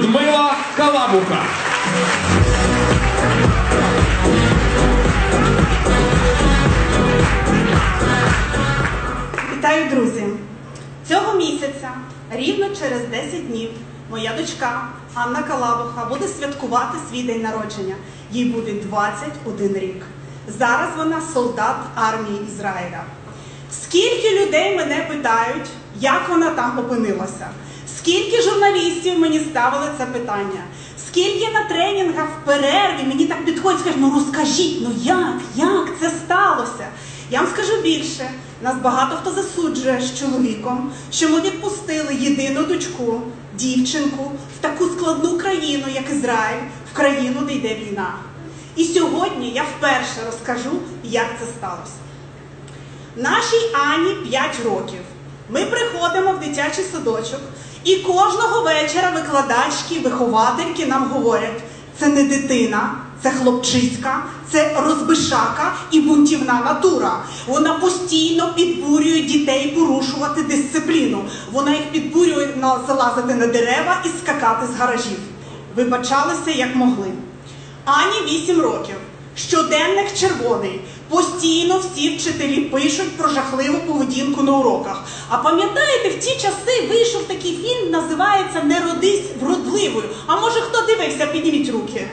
Людмила Калабуха. Вітаю, друзі! Цього місяця, рівно через 10 днів, моя дочка Анна Калабуха буде святкувати свій день народження. Їй буде 21 рік. Зараз вона солдат армії Ізраїля. Скільки людей мене питають, як вона там опинилася? Скільки журналістів мені ставили це питання? Скільки на тренінгах в перерві мені так підходять, скажуть, ну розкажіть, ну як, як це сталося? Я вам скажу більше, нас багато хто засуджує з чоловіком, що ми відпустили єдину дочку, дівчинку в таку складну країну, як Ізраїль, в країну, де йде війна. І сьогодні я вперше розкажу, як це сталося. Нашій Ані 5 років. Ми приходимо в дитячий садочок, і кожного вечора викладачки, виховательки нам говорять: це не дитина, це хлопчиська, це розбишака і бунтівна натура. Вона постійно підбурює дітей порушувати дисципліну. Вона їх підбурює залазити на дерева і скакати з гаражів. Вибачалися як могли. Ані 8 років. Щоденник червоний. Постійно всі вчителі пишуть про жахливу поведінку на уроках. А пам'ятаєте, в ті часи вийшов такий фільм, називається Не родись вродливою. А може хто дивився, підніміть руки.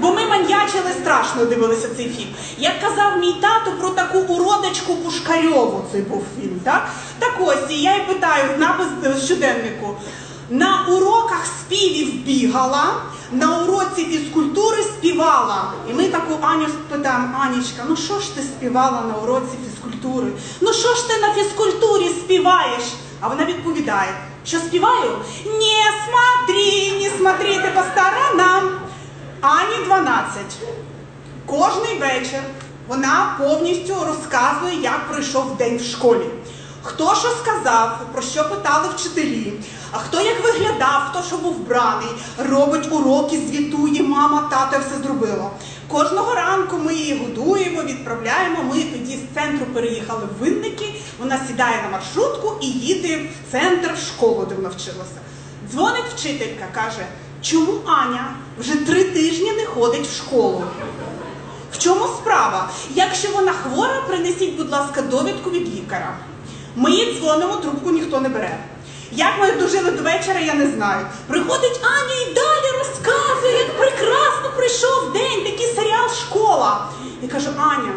Бо ми маньячили страшно дивилися цей фільм. Як казав мій тато про таку уродочку Пушкарьову, цей був фільм, так? Так ось, і я й питаю напис щоденнику. На уроках співів бігала, на уроці фізкультури співала. І ми таку Аню питаємо, Анічка, ну що ж ти співала на уроці фізкультури? Ну що ж ти на фізкультурі співаєш? А вона відповідає, що співаю? Не смотри, не смотрите по сторонам. Ані 12. Кожний вечір вона повністю розказує, як пройшов день в школі. Хто що сказав, про що питали вчителі, а хто як виглядав, хто що був вбраний, робить уроки, звітує, мама, тато все зробило. Кожного ранку ми її годуємо, відправляємо. Ми тоді з центру переїхали в винники. Вона сідає на маршрутку і їде в центр в школу, де вона вчилася. Дзвонить вчителька, каже, чому Аня вже три тижні не ходить в школу? В чому справа? Якщо вона хвора, принесіть, будь ласка, довідку від лікаря. Ми дзвонимо, трубку ніхто не бере. Як ми дожили до вечора, я не знаю. Приходить Аня і далі розказує, як прекрасно прийшов день, такий серіал школа. Я кажу, Аня,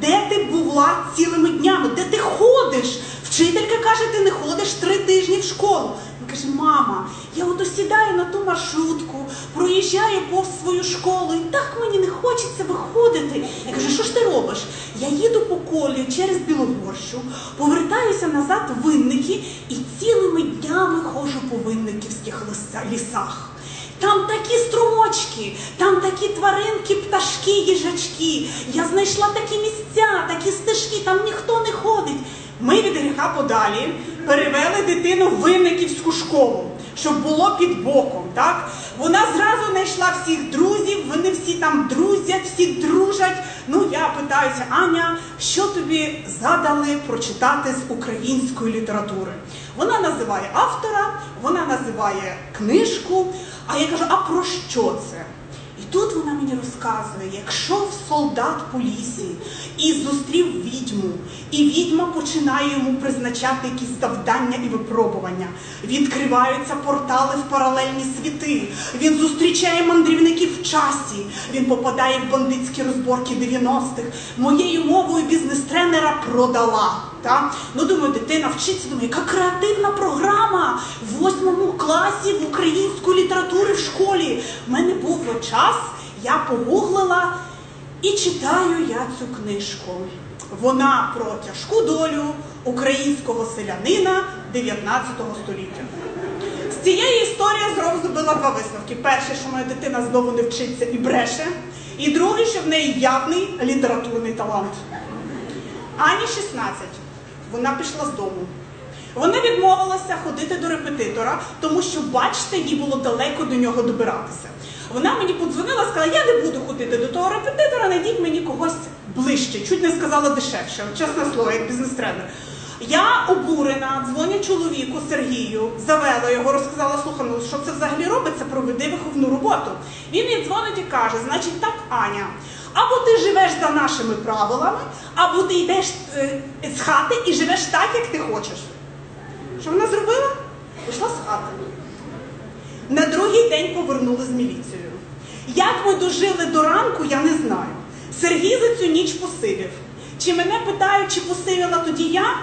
де ти була цілими днями? Де ти ходиш? Вчителька каже, ти не ходиш три тижні в школу. Каже, мама, я от сідаю на ту маршрутку, проїжджаю повз свою школу, і так мені не хочеться виходити. Я кажу, що ж ти робиш? Я їду по колі через Білогорщу, повертаюся назад в винники і цілими днями ходжу по винниківських лісах. Там такі струмочки, там такі тваринки, пташки, їжачки. Я знайшла такі місця, такі стежки, там ніхто не ходить. Ми від гріха подалі перевели дитину в винниківську школу, щоб було під боком. Так? Вона зразу знайшла всіх друзів, вони всі там друзять, всі дружать. Ну, я питаюся, Аня, що тобі задали прочитати з української літератури? Вона називає автора, вона називає книжку, а я кажу, а про що це? І тут вона мені розказує, якщо солдат по лісі і зустрів відьму, і відьма починає йому призначати якісь завдання і випробування. Відкриваються портали в паралельні світи. Він зустрічає мандрівників в часі. Він попадає в бандитські розборки 90-х. Моєю мовою бізнес-тренера продала. Та? Ну, думаю, дитина вчиться, думаю, яка креативна програма в восьмому класі в українську літературу в школі. У мене був час, я погуглила і читаю я цю книжку. Вона про тяжку долю українського селянина 19 століття. З цієї історії зробила два висновки. Перше, що моя дитина знову не вчиться і бреше. І друге, що в неї явний літературний талант. Ані 16. Вона пішла з дому. Вона відмовилася ходити до репетитора, тому що, бачите, їй було далеко до нього добиратися. Вона мені подзвонила, сказала, я не буду ходити до того репетитора, найдіть мені когось ближче. Чуть не сказала дешевше, чесне слово, як бізнес-тренер. Я обурена, дзвоню чоловіку Сергію, завела його, розказала, слухай, ну що це взагалі робиться, проведи виховну роботу. Він мені дзвонить і каже, значить так, Аня, або ти живеш за нашими правилами, або ти йдеш е, з хати і живеш так, як ти хочеш. Що вона зробила? Пішла з хати. На другий день повернули з міліцією. Як ми дожили до ранку, я не знаю. Сергій за цю ніч посивів. Чи мене питають, чи посивіла тоді я?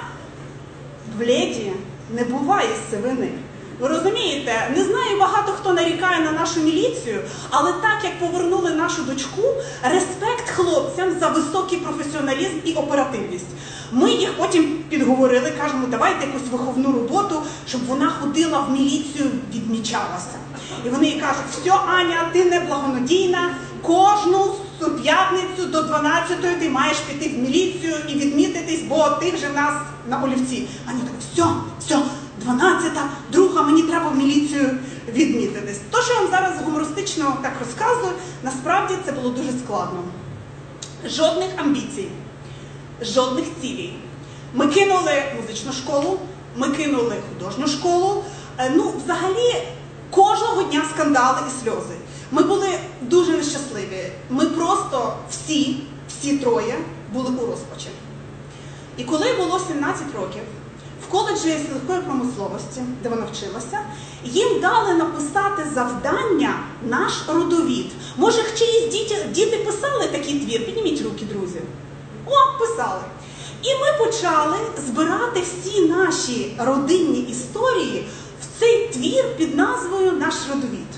В леді не буває сивини. Ви розумієте, не знаю, багато хто нарікає на нашу міліцію, але так як повернули нашу дочку, респект хлопцям за високий професіоналізм і оперативність. Ми їх потім підговорили, кажемо, давайте якусь виховну роботу, щоб вона ходила в міліцію, відмічалася. І вони їй кажуть, все, Аня, ти неблагонадійна, кожну п'ятницю до 12-ї ти маєш піти в міліцію і відмітитись, бо ти вже в нас на олівці. Аня така, все, все, 12-та, друга, мені треба в міліцію відмітитись. То, що я вам зараз гумористично так розказую, насправді це було дуже складно. Жодних амбіцій, жодних цілей. Ми кинули музичну школу, ми кинули художню школу. Е, Ну, взагалі, кожного дня скандали і сльози. Ми були дуже нещасливі. Ми просто всі, всі троє були у розпачі. І коли було 17 років, в коледжі сільської промисловості, де вона вчилася, їм дали написати завдання наш родовід. Може, чиїсь діти, діти писали такий твір? Підніміть руки, друзі. О, писали. І ми почали збирати всі наші родинні історії в цей твір під назвою Наш родовід.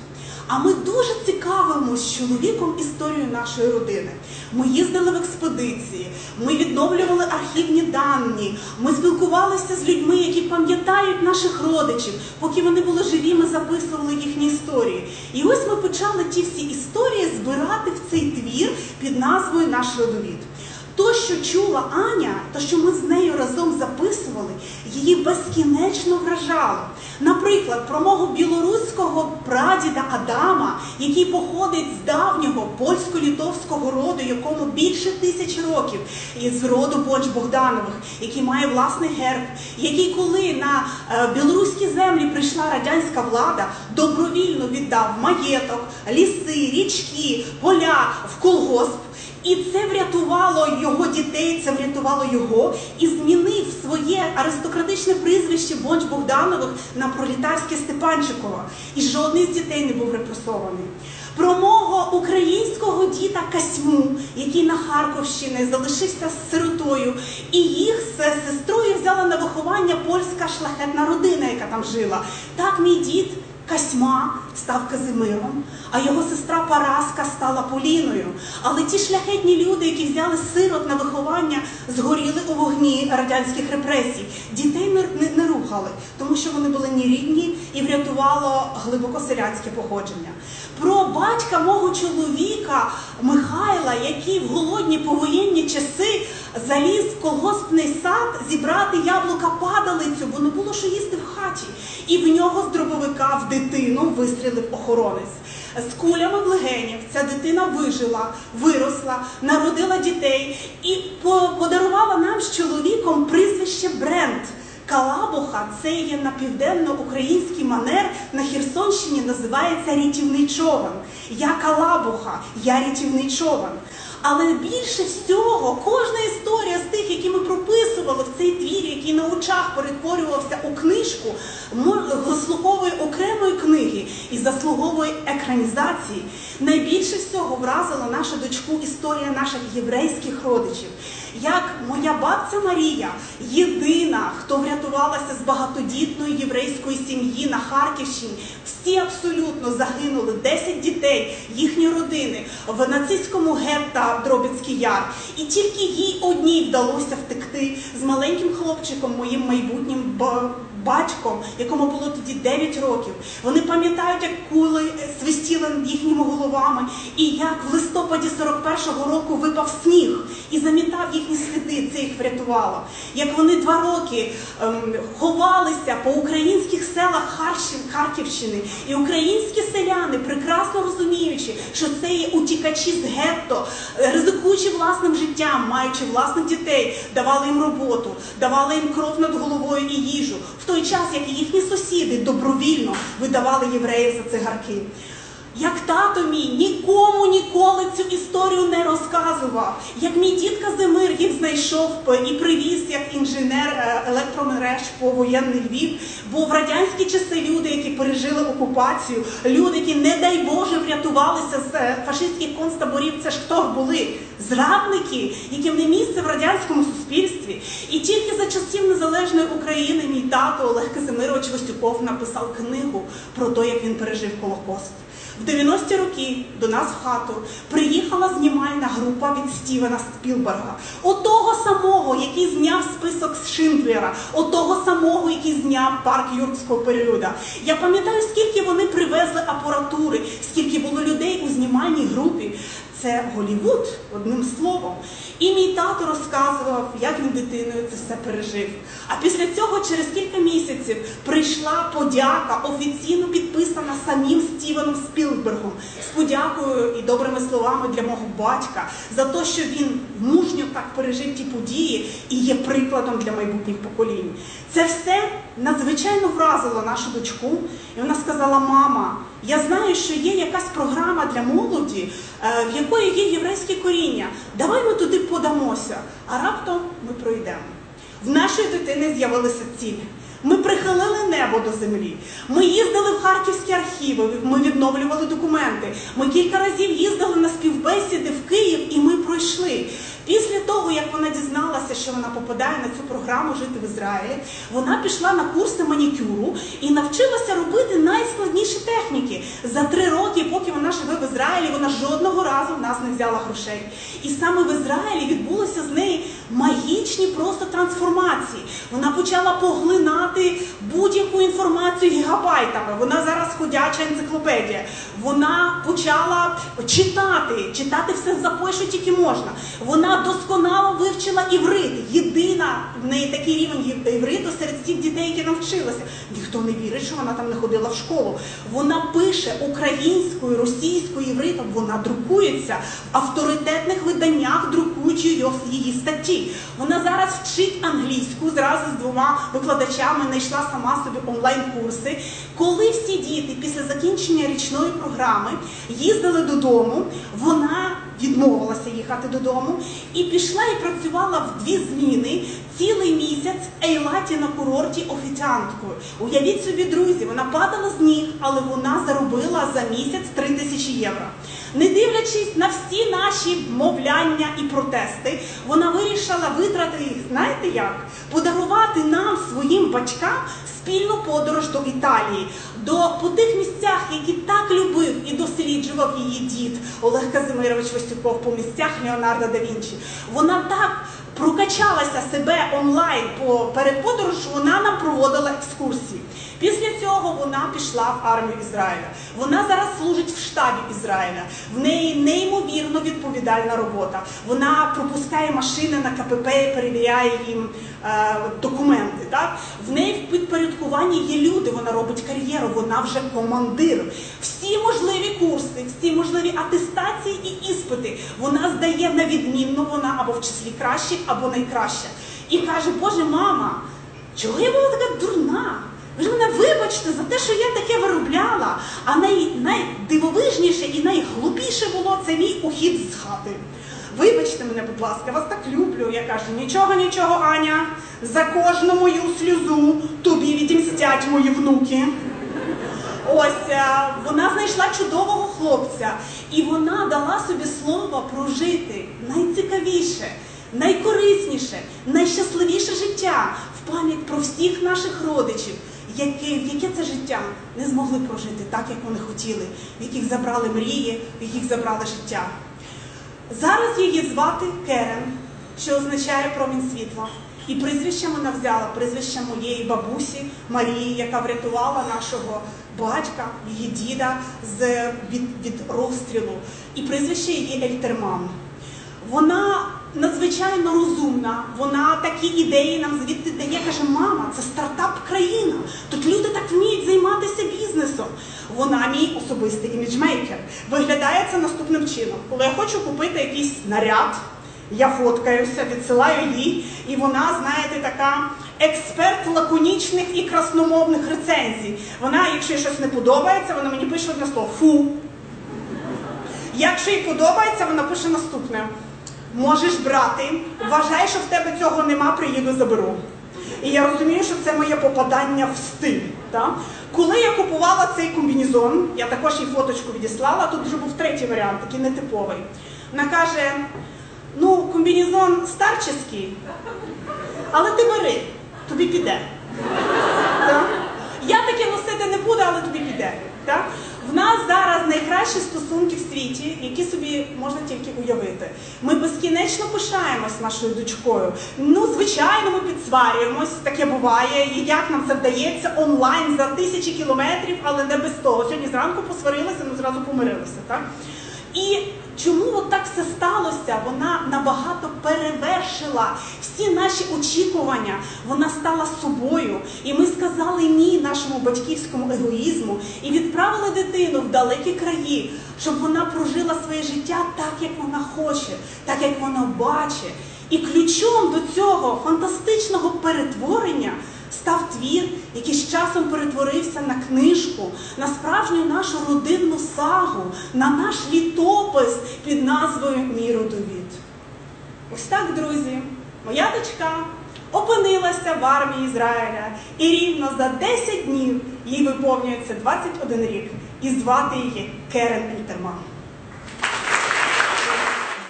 А ми дуже цікавимося з чоловіком історією нашої родини. Ми їздили в експедиції, ми відновлювали архівні дані, ми спілкувалися з людьми, які пам'ятають наших родичів. Поки вони були живі, ми записували їхні історії. І ось ми почали ті всі історії збирати в цей твір під назвою Наш родовід. То, що чула Аня, то, що ми з нею разом записували, її безкінечно вражало. Наприклад, про мого білоруського прадіда Адама, який походить з давнього польсько-літовського роду, якому більше тисяч років, і з роду Бонч Богданових, який має власний герб, який, коли на е, білоруські землі прийшла радянська влада, добровільно віддав маєток, ліси, річки, поля в колгосп. І це врятувало його дітей, це врятувало його і змінив своє аристократичне прізвище Бонч Богданових на пролітарське Степанчикова. І жодний з дітей не був репресований. Про мого українського діда Касьму, який на Харківщині залишився з сиротою, і їх з сестрою взяла на виховання польська шляхетна родина, яка там жила. Так мій дід. Касьма став Казимиром, а його сестра Параска стала Поліною. Але ті шляхетні люди, які взяли сирот на виховання, згоріли у вогні радянських репресій. Дітей не, не, не рухали, тому що вони були нерідні і врятувало глибоко селянське походження. Про батька мого чоловіка Михайла, який в голодні повоєнні часи заліз в колгоспний сад зібрати яблука падалицю, бо не було що їсти в хаті. І в нього з дробовика в дитину вистрілив охоронець. З кулями в легенів ця дитина вижила, виросла, народила дітей і подарувала нам з чоловіком прізвище бренд. Калабуха це є на південно-український манер на Херсонщині називається рятівний човен. Я Калабуха, я рятівний човен. Але більше всього, кожна історія з тих, які ми прописували в цей твір, який на очах перетворювався у книжку, заслуговує окремої книги і заслуговує екранізації. Найбільше всього вразила нашу дочку історія наших єврейських родичів. Як моя бабця Марія, єдина, хто врятувалася з багатодітної єврейської сім'ї на Харківщині, всі абсолютно загинули, 10 дітей, їхні родини в нацистському гетто Дробіцький Яр. І тільки їй одній вдалося втекти з маленьким хлопчиком, моїм майбутнім батьком, якому було тоді 9 років. Вони пам'ятають, як кули свистіли над їхніми головами, і як в листопаді 41-го року випав сніг і замітав їхні сліди. Це їх врятувало. Як вони два роки ем, ховалися по українських селах Харківщини, і українські селяни прекрасно розуміючи, що це є утікачі з гетто, ризикуючи власним життям, маючи власних дітей, давали їм роботу, давали їм кров над головою і їжу, той час, як і їхні сусіди добровільно видавали євреїв за цигарки. Як тато мій нікому ніколи цю історію не розказував. Як мій дід Казимир їх знайшов і привіз як інженер е, електромереж по воєнний Львів. Бо в радянські часи люди, які пережили окупацію, люди, які, не дай Боже, врятувалися з е, фашистських концтаборів, це ж хто були? Зрадники, яким не місце в радянському суспільстві. І тільки за часів незалежної України мій тато Олег Казимирович Востюков написав книгу про те, як він пережив Колокост. В 90-ті роки до нас в хату приїхала знімальна група від Стівена Спілберга, отого самого, який зняв список з Шиндлера, отого самого, який зняв парк юрського періоду. Я пам'ятаю, скільки вони привезли апаратури, скільки було людей у знімальній групі. Це Голівуд, одним словом. І мій тато розказував, як він дитиною це все пережив. А після цього, через кілька місяців, прийшла подяка, офіційно підписана самим Стівеном Спілбергом, з подякою і добрими словами для мого батька за те, що він мужньо так пережив ті події і є прикладом для майбутніх поколінь. Це все надзвичайно вразило нашу дочку, і вона сказала: Мама, я знаю, що є якась програма для молоді, е, в якої є єврейське коріння. Давай ми туди подамося, а раптом ми пройдемо. В нашої дитини з'явилися цілі. Ми прихилили небо до землі. Ми їздили в харківські архіви, ми відновлювали документи. Ми кілька разів їздили на співбесіди в Київ, і ми пройшли. Після того, як вона дізналася, що вона попадає на цю програму жити в Ізраїлі, вона пішла на курси манікюру і навчилася робити найскладніші техніки. За три роки, поки вона живе в Ізраїлі, вона жодного разу в нас не взяла грошей. І саме в Ізраїлі відбулося з неї магічні просто трансформації. Вона почала поглинати будь-яку інформацію гігабайтами. Вона зараз ходяча енциклопедія. Вона почала читати, читати все за Польщу тільки можна. Вона досконало вивчила іврит. Єдина в неї такий рівень ів- івриту серед тих дітей, які навчилися. Ніхто не вірить, що вона там не ходила в школу. Вона пише українською, російською, івритом. Вона друкується в авторитетних виданнях, друкуючи її статті. Вона зараз вчить англійську зразу з двома викладачами, знайшла сама собі онлайн-курси. Коли всі діти після закінчення річної програми їздили додому, вона відмовилася їхати додому і пішла і працювала в дві зміни цілий місяць в Ейлаті на курорті офіціанткою. Уявіть собі, друзі, вона падала з ніг, але вона заробила за місяць 3 тисячі євро. Не дивлячись на всі наші мовляння і протести, вона вирішила витратити їх, знаєте як? Подарувати нам, своїм батькам, спільну подорож до Італії, до по тих місцях, які так любив і досліджував її дід Олег Казимирович Востюков по місцях Леонардо да Вінчі. Вона так прокачалася себе онлайн по перед подорож, вона нам проводила екскурсії. Після цього вона пішла в армію Ізраїля. Вона зараз служить в штабі Ізраїля. В неї неймовірно відповідальна робота. Вона пропускає машини на КПП і перевіряє їм е, документи. Так? В неї в підпорядкуванні є люди, вона робить кар'єру, вона вже командир. Всі можливі курси, всі можливі атестації і іспити вона здає на відмінно, вона або в числі кращих, або найкраща. І каже, Боже, мама, чого я була така дурна? Ж мене вибачте за те, що я таке виробляла. А най, найдивовижніше і найглупіше було це мій ухід з хати. Вибачте мене, будь ласка, вас так люблю. Я кажу, нічого, нічого, Аня, за кожну мою сльозу тобі відімстять мої внуки. Ось е, вона знайшла чудового хлопця, і вона дала собі слово прожити найцікавіше, найкорисніше, найщасливіше життя в пам'ять про всіх наших родичів, які, яке це життя не змогли прожити так, як вони хотіли, в яких забрали мрії, в яких забрали життя. Зараз її звати Керен, що означає промінь світла. І прізвище вона взяла прізвище моєї бабусі Марії, яка врятувала нашого батька, її діда з від, від розстрілу. І прізвище її Ельтерман. Вона надзвичайно розумна, вона такі ідеї нам звідти дає. Каже, мама, це стартап країна. Тут люди так вміють займатися бізнесом. Вона мій особистий іміджмейкер. Виглядає це наступним чином. Коли я хочу купити якийсь наряд, я фоткаюся, відсилаю їй, і вона, знаєте, така експерт лаконічних і красномовних рецензій. Вона, якщо їй щось не подобається, вона мені пише одне слово фу. Якщо їй подобається, вона пише наступне: можеш брати, вважай, що в тебе цього нема, приїду заберу. І я розумію, що це моє попадання в стиль. Так? Коли я купувала цей комбінезон, я також їй фоточку відіслала, тут вже був третій варіант, такий нетиповий. Вона каже: ну, комбінезон старческий, але ти бери, тобі піде. Так? Я таке носити не буду, але тобі піде. Так? В нас зараз найкращі стосунки в світі, які собі можна тільки уявити. Ми безкінечно пишаємось нашою дочкою. Ну, звичайно, ми підсварюємось, таке буває. І як нам це вдається онлайн за тисячі кілометрів, але не без того. Сьогодні зранку посварилися, ну зразу помирилися. Так? І чому от так все сталося? Вона набагато перевершила всі наші очікування. Вона стала собою. І ми сказали ні нашому батьківському егоїзму і відправили дитину в далекі краї, щоб вона прожила своє життя так, як вона хоче, так як вона бачить. І ключом до цього фантастичного перетворення став твір, який з часом перетворився на книжку, на справжню нашу родинну сагу, на наш літопис під назвою Мій родовід. Ось так, друзі, моя дочка опинилася в армії Ізраїля, і рівно за 10 днів їй виповнюється 21 рік, і звати її Керен Ельтерман.